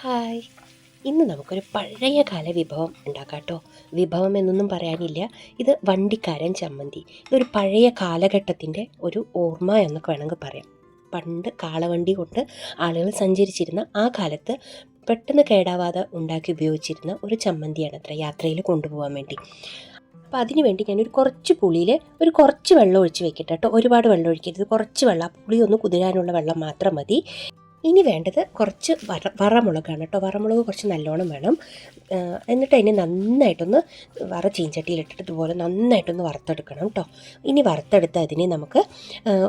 Hi. ഇന്ന് നമുക്കൊരു പഴയ കാല വിഭവം ഉണ്ടാക്കാം കേട്ടോ. വിഭവം എന്നൊന്നും പറയാനില്ല. ഇത് വണ്ടിക്കാരൻ ചമ്മന്തി. ഇതൊരു പഴയ കാലഘട്ടത്തിന്റെ ഒരു ഓർമ്മ എന്നൊക്കെ വേണമെങ്കിൽ പറയാം. പണ്ട് കാളവണ്ടി കൊണ്ട് ആളുകൾ സഞ്ചരിച്ചിരുന്ന ആ കാലത്ത് പെട്ടെന്ന് കേടാവാതെ ഉണ്ടാക്കി ഉപയോഗിച്ചിരുന്ന ഒരു ചമ്മന്തിയാണ് അത്ര യാത്രയിൽ കൊണ്ടുപോകാൻ വേണ്ടി. അപ്പോൾ അതിന് വേണ്ടി ഞാനൊരു കുറച്ച് പുളിയിൽ ഒരു കുറച്ച് വെള്ളം ഒഴിച്ച് വെക്കട്ടെ കേട്ടോ. ഒരുപാട് വെള്ളം ഒഴിക്കരുത്. കുറച്ച് വെള്ളം. പുളി ഒന്ന് കുതിരാനുള്ള വെള്ളം മാത്രം മതി. ഇനി വേണ്ടത് കുറച്ച് വറ വറമുളകാണ് കേട്ടോ. വറമുളക് കുറച്ച് നല്ലോണം വേണം. എന്നിട്ട് അതിനെ നന്നായിട്ടൊന്ന് വറ ചീഞ്ചട്ടിയിലിട്ടിട്ട് ഇതുപോലെ നന്നായിട്ടൊന്ന് വറുത്തെടുക്കണം കേട്ടോ ഇനി വറുത്തെടുത്ത് അതിനെ നമുക്ക്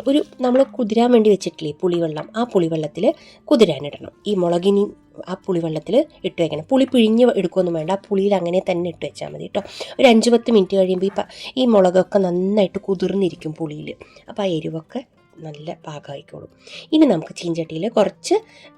ഒരു നമ്മൾ കുതിരാൻ വേണ്ടി വെച്ചിട്ടില്ലേ പുളിവെള്ളം ആ പുളിവെള്ളത്തിൽ കുതിരാനിടണം. ഈ മുളകിനി ആ പുളിവെള്ളത്തിൽ ഇട്ട് വെക്കണം. പുളി പിഴിഞ്ഞ് എടുക്കുകയൊന്നും വേണ്ട. ആ പുളിയിൽ അങ്ങനെ തന്നെ ഇട്ട് വെച്ചാൽ മതി കേട്ടോ ഒരു അഞ്ച് പത്ത് മിനിറ്റ് കഴിയുമ്പോൾ ഈ ഈ മുളകൊക്കെ നന്നായിട്ട് കുതിർന്നിരിക്കും പുളിയിൽ അപ്പോൾ ആ എരിവൊക്കെ നല്ല പാകമായിക്കോളും. ഇനി നമുക്ക് ചീഞ്ചട്ടിയിൽ കുറച്ച്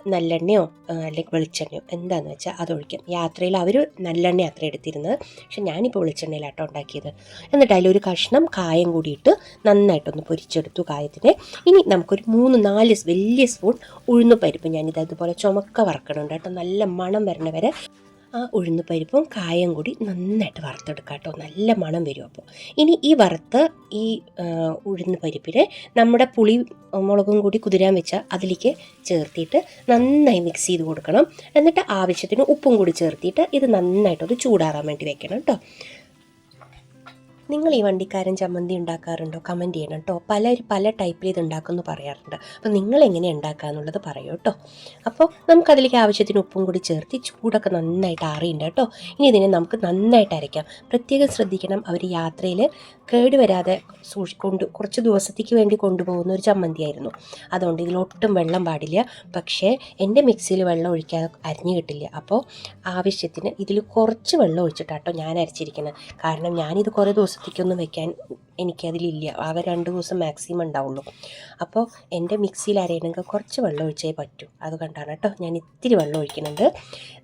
നല്ലെണ്ണയോ അല്ലെങ്കിൽ വെളിച്ചെണ്ണയോ എന്താണെന്ന് വെച്ചാൽ അത് ഒഴിക്കാം. യാത്രയിൽ അവർ നല്ലെണ്ണ അത്ര എടുത്തിരുന്നത്. പക്ഷെ ഞാനിപ്പോൾ വെളിച്ചെണ്ണയിലാട്ടോ ഉണ്ടാക്കിയത്. എന്നിട്ട് അതിലൊരു കഷ്ണം കായം കൂടിയിട്ട് നന്നായിട്ടൊന്ന് പൊരിച്ചെടുത്തു കായത്തിനെ. ഇനി നമുക്കൊരു മൂന്ന് നാല് വലിയ സ്പൂൺ ഉഴുന്ന് പരിപ്പ് ഞാനിത് അതുപോലെ ചുമക്ക വറക്കണുണ്ട് കേട്ടോ. നല്ല മണം വരണ വരെ ആ ഉഴുന്ന് പരിപ്പും കായം കൂടി നന്നായിട്ട് വറുത്തെടുക്കാം കേട്ടോ. നല്ല മണം വരും അപ്പോൾ. ഇനി ഈ വറുത്ത് ഈ ഉഴുന്ന് പരിപ്പിനെ നമ്മുടെ പുളി മുളകും കൂടി കുതിരാൻ വെച്ച അതിലേക്ക് ചേർത്തിട്ട് നന്നായി മിക്സ് ചെയ്ത് കൊടുക്കണം. എന്നിട്ട് ആവശ്യത്തിന് ഉപ്പും കൂടി ചേർത്തിട്ട് ഇത് നന്നായിട്ടൊന്ന് ചൂടാറാൻ വേണ്ടി വെക്കണം കേട്ടോ. നിങ്ങൾ ഈ വണ്ടിക്കാരൻ ചമ്മന്തി ഉണ്ടാക്കാറുണ്ടോ? കമന്റ് ചെയ്യണം കേട്ടോ. പല പല ടൈപ്പിൽ ഇത് ഉണ്ടാക്കുമെന്ന് പറയാറുണ്ട്. അപ്പോൾ നിങ്ങൾ എങ്ങനെ ഉണ്ടാക്കുക എന്നുള്ളത് പറയൂ കേട്ടോ. അപ്പോൾ നമുക്കതിലേക്ക് ആവശ്യത്തിന് ഉപ്പും കൂടി ചേർത്ത് ചൂടൊക്കെ നന്നായിട്ട് ആറിയുണ്ട് കേട്ടോ. ഇനി ഇതിനെ നമുക്ക് നന്നായിട്ട് അരയ്ക്കാം. പ്രത്യേകം ശ്രദ്ധിക്കണം അവർ യാത്രയിൽ കേട് വരാതെ സൂക്ഷി കൊണ്ട് കുറച്ച് ദിവസത്തേക്ക് വേണ്ടി കൊണ്ടുപോകുന്ന ഒരു ചമ്മന്തിയായിരുന്നു. അതുകൊണ്ട് ഇതിലൊട്ടും വെള്ളം പാടില്ല. പക്ഷേ എന്റെ മിക്സിയിൽ വെള്ളം ഒഴിക്കാതെ അരിഞ്ഞു കിട്ടില്ല. അപ്പോൾ ആവശ്യത്തിന് ഇതിൽ കുറച്ച് വെള്ളം ഒഴിച്ചിട്ടാട്ടോ ഞാൻ അരച്ചിരിക്കുന്നത്. കാരണം ഞാനിത് കുറേ ദിവസത്തേക്കൊന്നും വെക്കാൻ എനിക്കതിലില്ല. ആകെ രണ്ട് ദിവസം മാക്സിമം ഉണ്ടാവുള്ളൂ. അപ്പോൾ എന്റെ മിക്സിയിൽ അരയണമെങ്കിൽ കുറച്ച് വെള്ളം ഒഴിച്ചേ പറ്റൂ. അത് കണ്ടാണ് കേട്ടോ ഞാൻ ഇത്തിരി വെള്ളം ഒഴിക്കുന്നുണ്ട്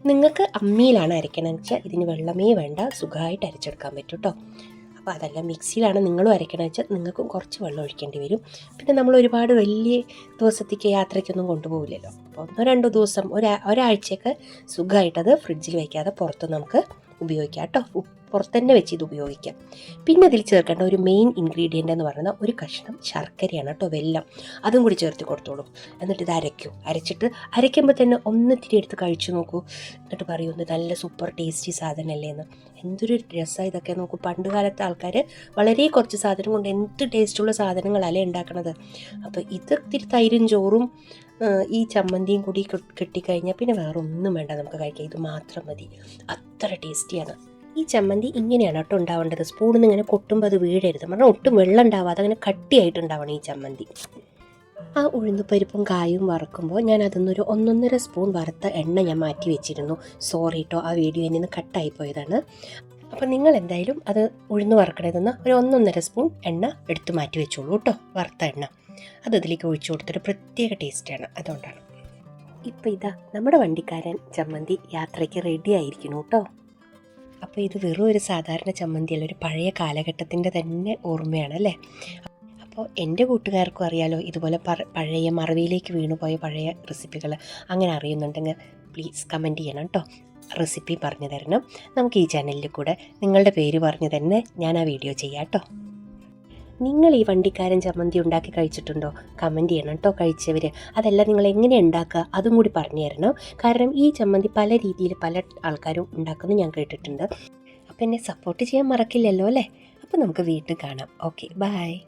നിങ്ങൾക്ക് അമ്മിയിലാണ് അരയ്ക്കണമെന്ന് വെച്ചാൽ ഇതിന് വെള്ളമേ വേണ്ട. സുഖമായിട്ട് അരച്ചെടുക്കാൻ പറ്റും കേട്ടോ. അപ്പോൾ അതല്ല മിക്സിയിലാണ് നിങ്ങളും അരയ്ക്കണമെന്ന് വെച്ചാൽ നിങ്ങൾക്കും കുറച്ച് വെള്ളം ഒഴിക്കേണ്ടി വരും. പിന്നെ നമ്മൾ ഒരുപാട് വലിയ ദിവസത്തേക്ക് യാത്രയ്ക്കൊന്നും കൊണ്ടുപോകില്ലല്ലോ അപ്പോൾ ഒന്നോ രണ്ടോ ദിവസം ഒരാ ഒരാഴ്ചയൊക്കെ സുഖമായിട്ടത് ഫ്രിഡ്ജിൽ വയ്ക്കാതെ പുറത്ത് നമുക്ക് ഉപയോഗിക്കാം കേട്ടോ പുറത്തന്നെ പുറത്ത് തന്നെ വെച്ച് ഇത് ഉപയോഗിക്കാം. പിന്നെ ഇതിൽ ചേർക്കേണ്ട ഒരു മെയിൻ ഇൻഗ്രീഡിയന്റ് എന്ന് പറയുന്നത് ഒരു കഷ്ണം ശർക്കരയാണ് കേട്ടോ വെല്ലം. അതും കൂടി ചേർത്ത് കൊടുത്തോളൂ. എന്നിട്ട് ഇത് അരയ്ക്കൂ. അരച്ചിട്ട് അരയ്ക്കുമ്പോൾ തന്നെ ഒന്ന് ഒന്നിത്തിരി എടുത്ത് കഴിച്ചു നോക്കൂ. എന്നിട്ട് പറയൂ നല്ല സൂപ്പർ ടേസ്റ്റി സാധനമല്ലേ എന്ന്. എന്തൊരു രസമാണ് ഇതൊക്കെ നോക്കൂ. പണ്ട് കാലത്തെ ആൾക്കാർ വളരെ കുറച്ച് സാധനം കൊണ്ട് എന്ത് ടേസ്റ്റുള്ള സാധനങ്ങളല്ലേ ഉണ്ടാക്കണത്. അപ്പോൾ ഇത് ഇത്തിരി തൈരും ചോറും ഈ ചമ്മന്തിയും കൂടി കിട്ടിക്കഴിഞ്ഞാൽ പിന്നെ വേറെ ഒന്നും വേണ്ട നമുക്ക് കഴിക്കാം. ഇത് മാത്രം മതി. അത്ര ടേസ്റ്റിയാണ്. ഈ ചമ്മന്തി ഇങ്ങനെയാണ് കേട്ടോ ഉണ്ടാവേണ്ടത്. സ്പൂണിൽ നിന്ന് ഇങ്ങനെ കൊട്ടുമ്പോൾ അത് വീഴരുത്. പറഞ്ഞാൽ ഒട്ടും വെള്ളം ഉണ്ടാവാതെ അങ്ങനെ കട്ടിയായിട്ടുണ്ടാവണം ഈ ചമ്മന്തി. ആ ഉഴുന്നുപരിപ്പും കായും വറക്കുമ്പോൾ ഞാൻ അതിന്നൊരു ഒന്നൊന്നര സ്പൂൺ വറുത്ത എണ്ണ ഞാൻ മാറ്റി വെച്ചിരുന്നു. സോറി കേട്ടോ ആ വീഡിയോ എന്നിൽ നിന്ന് കട്ടായി പോയതാണ്. അപ്പം നിങ്ങൾ എന്തായാലും അത് ഉഴുന്ന് വറക്കണതെന്ന് ഒരു ഒന്നൊന്നര സ്പൂൺ എണ്ണ എടുത്തു മാറ്റി വെച്ചോളൂ കേട്ടോ വറുത്ത എണ്ണ. അത് അതിലേക്ക് ഒഴിച്ചു കൊടുത്തൊരു പ്രത്യേക ടേസ്റ്റാണ് അതുകൊണ്ടാണ്. ഇപ്പം ഇതാ നമ്മുടെ വണ്ടിക്കാരൻ ചമ്മന്തി യാത്രയ്ക്ക് റെഡി ആയിരിക്കുന്നു കേട്ടോ. അപ്പോൾ ഇത് വെറും ഒരു സാധാരണ ചമ്മന്തി അല്ല ഒരു പഴയ കാലഘട്ടത്തിന്റെ തന്നെ ഓർമ്മയാണ് അല്ലേ? അപ്പോൾ എന്റെ കൂട്ടുകാർക്കും അറിയാലോ ഇതുപോലെ പഴയ മറവിയിലേക്ക് വീണുപോയ പഴയ റെസിപ്പികൾ അങ്ങനെ അറിയുന്നുണ്ടെങ്കിൽ പ്ലീസ് കമന്റ് ചെയ്യണം കേട്ടോ. റെസിപ്പി പറഞ്ഞു തരണം നമുക്ക് ഈ ചാനലിൽ കൂടെ നിങ്ങളുടെ പേര് പറഞ്ഞു തന്നെ ഞാൻ ആ വീഡിയോ ചെയ്യാം കേട്ടോ. നിങ്ങൾ ഈ വണ്ടിക്കാരൻ ചമ്മന്തി ഉണ്ടാക്കി കഴിച്ചിട്ടുണ്ടോ? കമന്റ് ചെയ്യണം കേട്ടോ കഴിച്ചവർ അതല്ല നിങ്ങൾ എങ്ങനെ ഉണ്ടാക്കുക? അതും കൂടി പറഞ്ഞു തരണം. കാരണം ഈ ചമ്മന്തി പല രീതിയിൽ പല ആൾക്കാരും ഉണ്ടാക്കുന്നു ഞാൻ കേട്ടിട്ടുണ്ട്. അപ്പോൾ എന്നെ സപ്പോർട്ട് ചെയ്യാൻ മറക്കില്ലല്ലോ അല്ലേ? അപ്പോൾ നമുക്ക് വീട്ടിൽ കാണാം. Okay bye